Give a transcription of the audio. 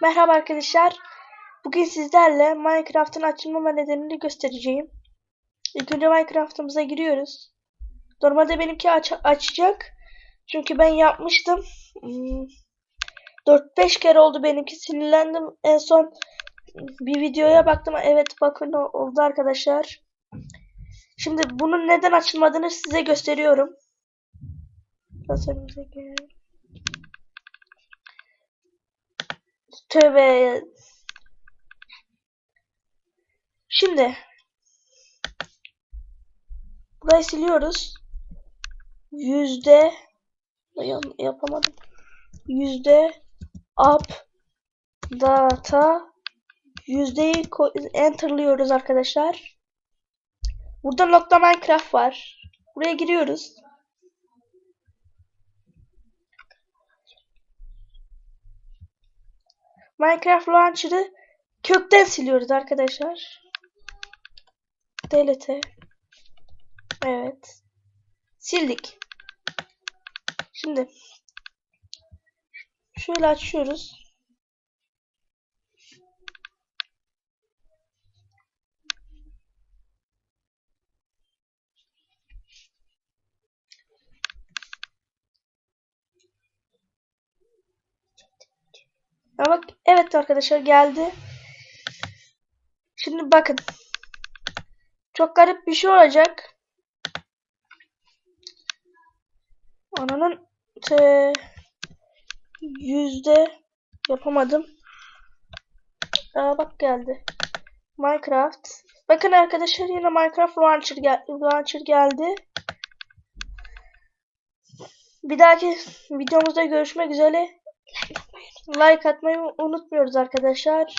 Merhaba arkadaşlar. Bugün sizlerle Minecraft'ın açılmama nedenini göstereceğim. İlk önce Minecraft'ımıza giriyoruz. Normalde benimki aç açacak. Çünkü ben yapmıştım. Hmm, 4-5 kere oldu benimki. Sinirlendim. En son bir videoya baktım. Evet bakın oldu arkadaşlar. Şimdi bunun neden açılmadığını size gösteriyorum. Tasarımıza gel. Tövbe. Şimdi burayı siliyoruz. Yüzde yapamadım. Yüzde up data yüzdeyi enterlıyoruz arkadaşlar. Burada nokta Minecraft var. Buraya giriyoruz. Minecraft Launcher'ı kökten siliyoruz arkadaşlar. Delete. Evet. Sildik. Şimdi şöyle açıyoruz. Ya bak evet arkadaşlar geldi. Şimdi bakın. Çok garip bir şey olacak. Ananın yüzde yapamadım. Aa, bak geldi. Minecraft. Bakın arkadaşlar yine Minecraft Launcher, gel Launcher geldi. Bir dahaki videomuzda görüşmek üzere. Like atmayı unutmuyoruz arkadaşlar.